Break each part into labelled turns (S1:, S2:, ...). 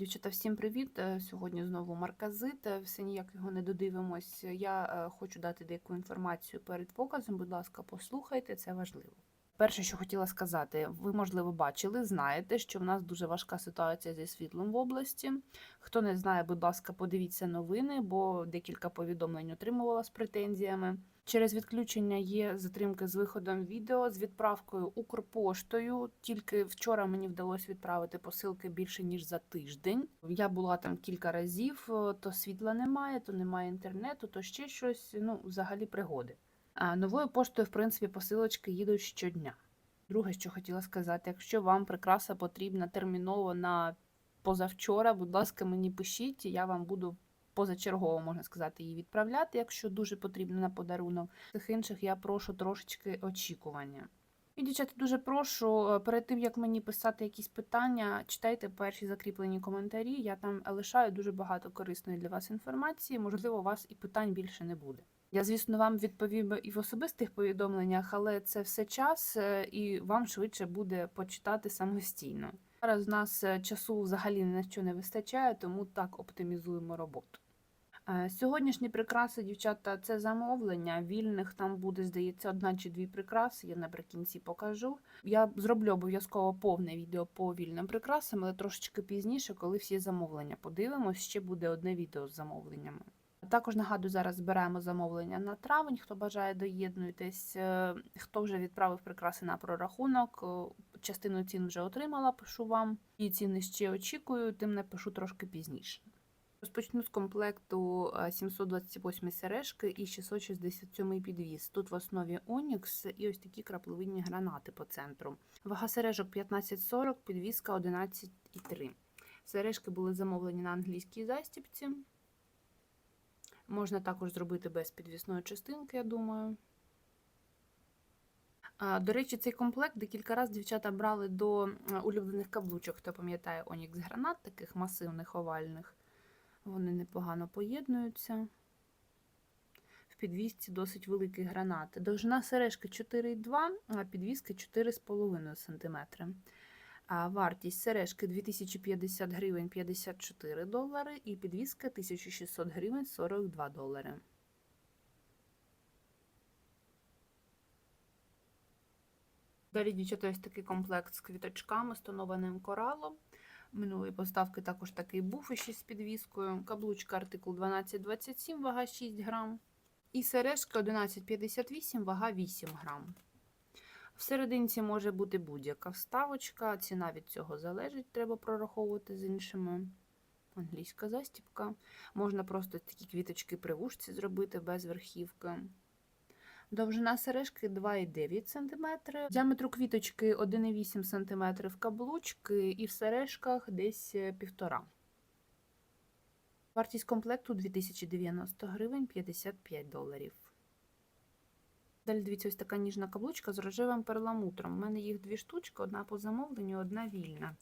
S1: Дівчата, всім привіт! Е, Сьогодні знову марказит. Е, Все ніяк його не додивимось. Я е, хочу дати деяку інформацію перед показом. Будь ласка, послухайте, це важливо. Перше, що хотіла сказати, ви, можливо, бачили, знаєте, що в нас дуже важка ситуація зі світлом в області. Хто не знає, будь ласка, подивіться новини, бо декілька повідомлень отримувала з претензіями. Через відключення є затримки з виходом відео з відправкою Укрпоштою. Тільки вчора мені вдалося відправити посилки більше ніж за тиждень. Я була там кілька разів, е, то світла немає, то немає інтернету, то ще щось. Ну, взагалі пригоди. А новою поштою, в принципі, посилочки їдуть щодня. Друге, що хотіла сказати, якщо вам прикраса потрібна терміново на позавчора, будь ласка, мені пишіть, я вам буду позачергово, можна сказати, її відправляти, якщо дуже потрібно на подарунок. Цих інших я прошу трошечки очікування. І, дівчата, дуже прошу, е, перед тим як мені писати якісь питання, читайте перші закріплені коментарі. Я там лишаю дуже багато корисної для вас інформації. Можливо, у вас і питань більше не буде. Я, звісно, вам відповім і в особистих повідомленнях, але це все час, е, і вам швидше буде почитати самостійно. Зараз у нас е, часу взагалі ні на що не вистачає, тому так оптимізуємо роботу. Е, Сьогоднішні прикраси, дівчата, це замовлення. Вільних там буде, здається, одна чи дві прикраси. Я наприкінці покажу. Я зроблю обов'язково повне відео по вільним прикрасам, але трошечки пізніше, коли всі замовлення подивимось, ще буде одне відео з замовленнями. Також нагадую, зараз збираємо замовлення на травень. Хто бажає, доєднуйтесь. Е, Хто вже відправив прикраси на прорахунок, е, частину цін вже отримала, пишу вам. І ціни ще очікую, тим напишу трошки пізніше. Розпочну з комплекту е, 728 сережки і 667 підвіз. Тут в основі Онікс і ось такі краплевидні гранати по центру. Вага сережок 15,40, підвізка 11,3. Сережки були замовлені на англійській застіпці. Можна також зробити без підвісної частинки, я думаю. До речі, цей комплект декілька разів дівчата брали до е, улюблених каблучок. Хто пам'ятає Онікс гранат, таких масивних овальних. Вони непогано поєднуються. В підвісці досить великий гранат. Довжина сережки 4,2, а підвіски 4,5 см. А вартість сережки 2050 гривень 54 долари і підвіска 1600 гривень 42 долари. Далі, дівчата, ось такий комплект з квіточками, з коралом. Минулої поставки також такий був іще з підвіскою. Каблучка артикул 1227, вага 6 грам. І сережка 1158, вага 8 грам. В може бути будь-яка вставочка, ціна від цього залежить, треба прораховувати з іншими. Англійська застіпка. Можна просто такі квіточки при вушці зробити без верхівки. Довжина сережки 2,9 см, діаметру квіточки 1,8 см в каблучки і в сережках десь 1,5 Вартість комплекту 2090 гривень 55 доларів. Далі дивіться, ось така ніжна каблучка з рожевим перламутром. У мене їх дві штучки, одна по замовленню, одна вільна.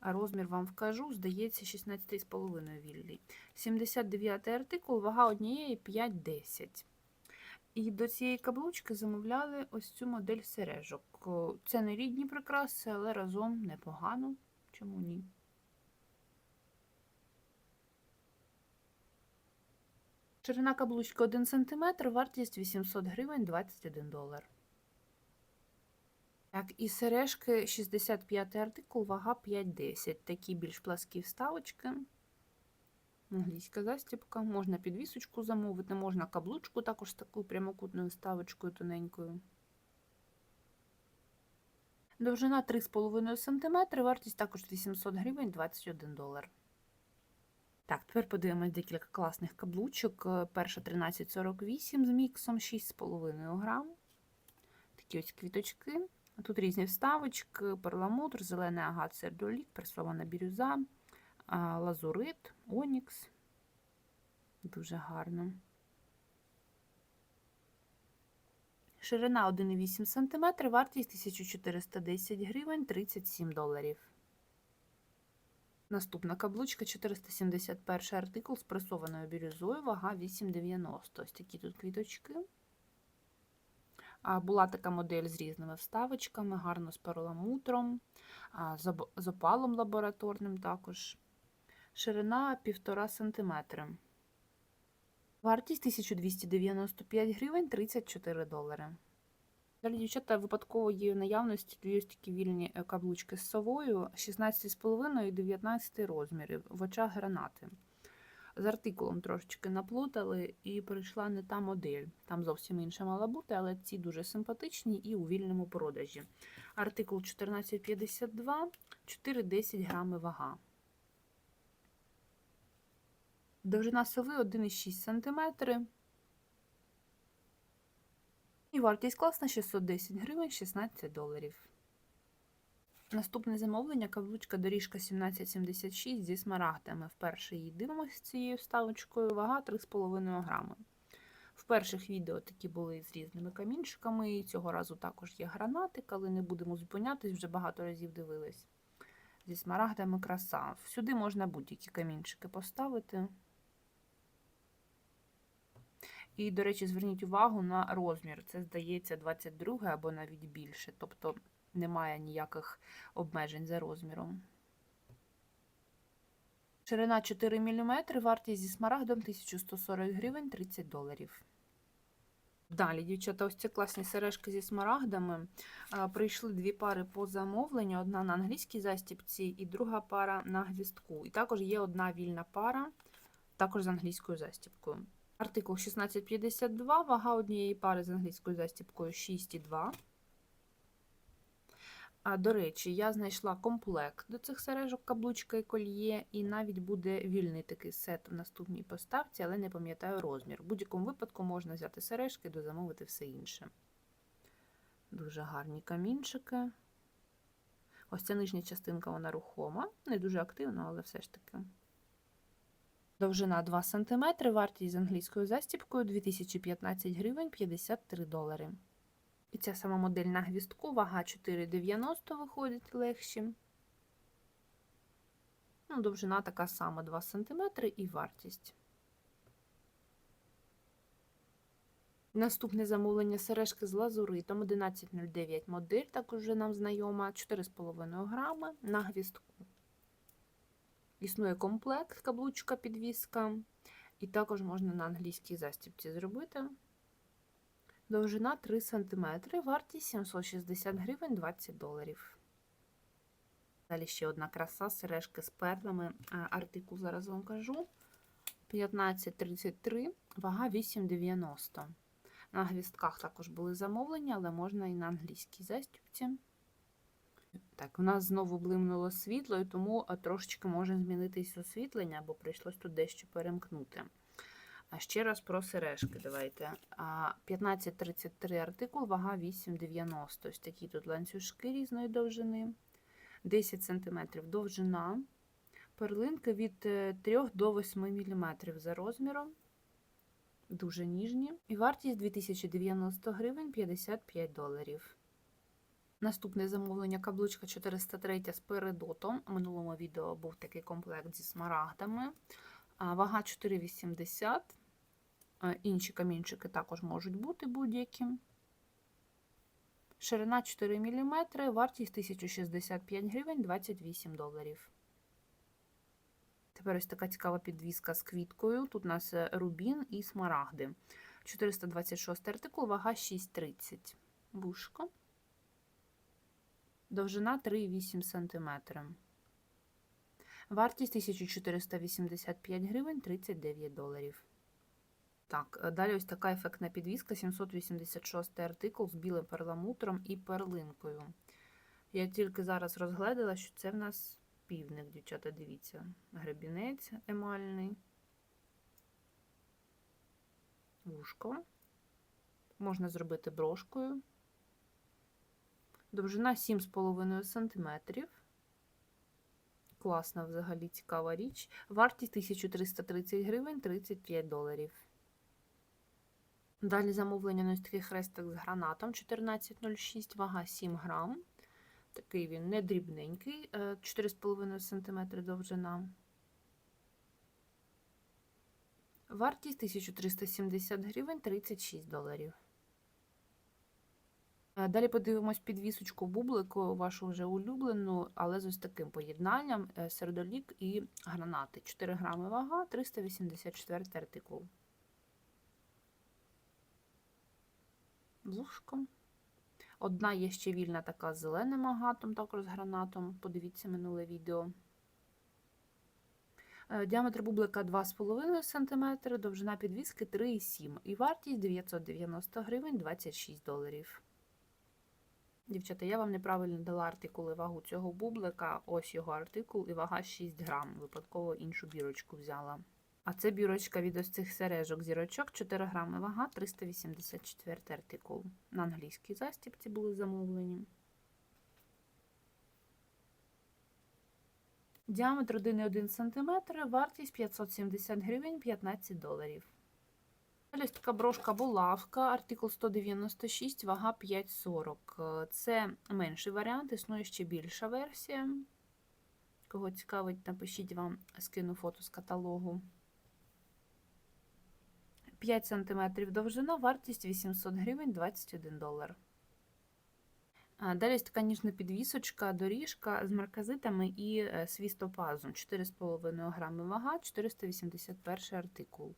S1: А розмір вам вкажу, здається, 16,5 вільний. 79 артикул, вага однієї 5,10. І до цієї каблучки замовляли ось цю модель сережок. Це не рідні прикраси, але разом непогано. Чому ні? Ширина каблучки 1 см, вартість 800 гривень 21 долар. Так, і сережки 65 артикул, вага 5,10. Такі більш пласкі вставочки. Англійська застібка. Можна підвісочку замовити, можна каблучку також з такою прямокутною вставочкою тоненькою. Довжина 3,5 см, вартість також 800 гривень 21 долар. Так, тепер подивимось декілька класних каблучок. Перша 1348 з міксом 6,5 грам. Такі ось квіточки. Тут різні вставочки, перламутр, зелений агат, сердолік, пресована бірюза, лазурит, онікс. Дуже гарно. Ширина 1,8 см, вартість 1410 гривень 37 доларів. Наступна каблучка 471 артикул з пресованою бірюзою, вага 8,90. Ось такі тут квіточки. Була така модель з різними вставочками, гарно з перламутром, з опалом лабораторним також. Ширина 1,5 см. Вартість 1295 гривень 34 долари. Далі, дівчата, випадково є в наявності дві ось вільні е, каблучки з совою 16,5 і 19 розмірів в очах гранати. З артикулом трошечки наплутали і прийшла не та модель. Там зовсім інша мала бути, але ці дуже симпатичні і у вільному продажі. Артикул 1452, 4,10 грами вага. Довжина сови 1,6 см. І вартість класна 610 гривень 16 доларів. Наступне замовлення каблучка доріжка 1776 зі смарагдами. Вперше її дивимося з цією вставочкою, вага 3,5 грами. В перших відео такі були з різними камінчиками, цього разу також є гранатик, але не будемо зупинятись, вже багато разів дивились. Зі смарагдами краса. Сюди можна будь-які камінчики поставити. І, до речі, зверніть увагу на розмір. Це, здається, 22 або навіть більше. Тобто немає ніяких обмежень за розміром. Ширина 4 мм, вартість зі смарагдом 1140 гривень 30 доларів. Далі, дівчата, ось ці класні сережки зі смарагдами. Прийшли дві пари по замовленню: одна на англійській застібці і друга пара на гвістку. І також є одна вільна пара, також з англійською застібкою. Артикул 1652, вага однієї пари з англійською застібкою 6,2. А, До речі, я знайшла комплект до цих сережок, каблучка і кольє, і навіть буде вільний такий сет в наступній поставці, але не пам'ятаю розмір. В будь-якому випадку можна взяти сережки, дозамовити все інше. Дуже гарні камінчики. Ось ця нижня частинка вона рухома, не дуже активна, але все ж таки. Довжина 2 см, вартість з англійською застібкою 2015 гривень 53 долари. І ця сама модель на гвістку, вага 4,90 виходить легші. Ну, довжина така сама 2 см і вартість. Наступне замовлення сережки з лазуритом 1109 модель, також вже нам знайома, 4,5 грами на гвістку. Існує комплект, каблучка, підвіска, і також можна на англійській застібці зробити. Довжина 3 см, вартість 760 гривень 20 доларів. Далі ще одна краса, сережки з перлами. Артикул зараз вам кажу. 15,33, вага 8,90. На гвістках також були замовлення, але можна і на англійській застібці. Так, у нас знову блимнуло світло, і тому трошечки може змінитись освітлення, бо прийшлось тут дещо перемкнути. А ще раз про сережки. Давайте. 1533 артикул, вага 8,90. Ось такі тут ланцюжки різної довжини. 10 см довжина. Перлинки від 3 до 8 мм за розміром. Дуже ніжні. І вартість 2090 гривень 55 доларів. Наступне замовлення каблучка 403 з передотом. У минулому відео був такий комплект зі смарагдами. Вага 4,80. Інші камінчики також можуть бути будь-які. Ширина 4 мм, вартість 1065 гривень 28 доларів. Тепер ось така цікава підвіска з квіткою. Тут у нас рубін і смарагди. 426 артикул, вага 6,30. Вушко. Довжина 3,8 см. Вартість 1485 гривень 39 доларів. Так, е, далі ось така ефектна підвіска, 786 артикул з білим перламутром і перлинкою. Я тільки зараз розгледила, що це в нас півник, дівчата, дивіться, гребінець емальний, вушко. Можна зробити брошкою. Довжина 7,5 см. Класна взагалі цікава річ. Вартість 1330 гривень 35 доларів. Далі замовлення на такий хрестик з гранатом 14,06, вага 7 грам. Такий він не дрібненький, 4,5 см довжина. Вартість 1370 гривень 36 доларів. Е, Далі подивимось підвісочку бублику, вашу вже улюблену, але з ось таким поєднанням е, сердолік і гранати. 4 грами вага, 384 артикул. Вушко. Одна є ще вільна така з зеленим агатом, також з гранатом. Подивіться минуле відео. Е, Діаметр бублика 2,5 см, довжина підвіски 3,7 і вартість 990 гривень 26 доларів. Дівчата, я вам неправильно дала артикул і вагу цього бублика. Ось його артикул і вага 6 грам. Випадково іншу бірочку взяла. А це бірочка від ось цих сережок зірочок 4 грами вага, 384 артикул. На англійській застіпці були замовлені. Діаметр 1,1 см, вартість 570 гривень 15 доларів. Ось така брошка булавка, артикул 196, вага 5,40. Це менший варіант, існує ще більша версія. Кого цікавить, напишіть вам, скину фото з каталогу. 5 см довжина, вартість 800 гривень 21 долар. Далі така ніжна підвісочка, доріжка з марказитами і е, свістопазом. 4,5 грами вага, 481 артикул.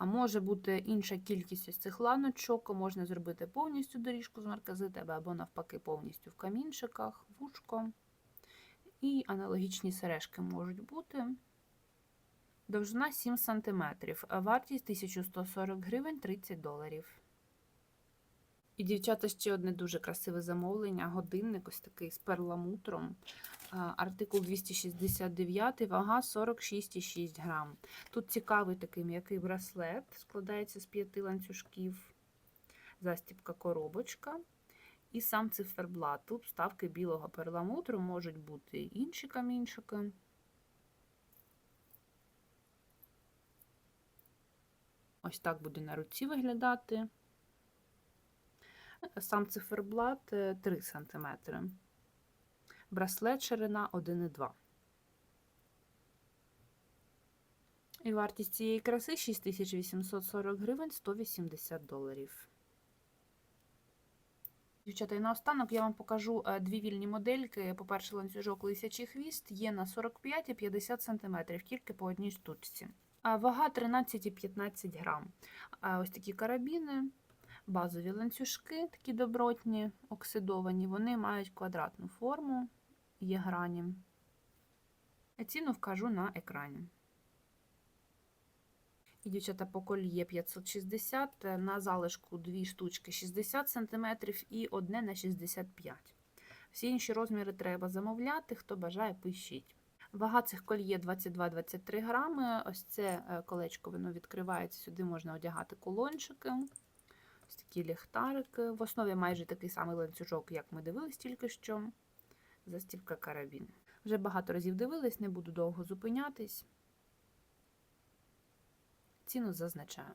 S1: А може бути інша кількість ось цих ланочок, можна зробити повністю доріжку з марказитами, або навпаки повністю в камінчиках, вушко. І аналогічні сережки можуть бути. Довжина 7 см, вартість 1140 гривень 30 доларів. І, дівчата, ще одне дуже красиве замовлення. Годинник ось такий з перламутром. Артикул 269, вага 46,6 грам. Тут цікавий такий м'який браслет, складається з п'яти ланцюжків, застіпка коробочка і сам циферблат. Тут вставки білого перламутру, можуть бути інші камінчики. Ось так буде на руці виглядати. Сам циферблат е, 3 см. Браслет ширина 1,2. І вартість цієї краси 6840 гривень 180 доларів. Дівчата, і наостанок я вам покажу е, дві вільні модельки. По-перше, ланцюжок лисячий хвіст є на 45 і 50 см, тільки по одній штучці. Вага 13 і 15 грам. Ось такі карабіни, базові ланцюжки, такі добротні, оксидовані, вони мають квадратну форму, є грані. Ціну вкажу на екрані. І, дівчата, по коліє 560, на залишку дві штучки 60 см і одне на 65 Всі інші розміри треба замовляти, хто бажає, пишіть. Вага цих коліє 22-23 грами. Ось це е, колечко воно відкривається, сюди можна одягати кулончики. Ось такі ліхтарики. В основі майже такий самий ланцюжок, як ми дивились тільки що. Застібка карабін. Вже багато разів дивились, не буду довго зупинятись. Ціну зазначаю.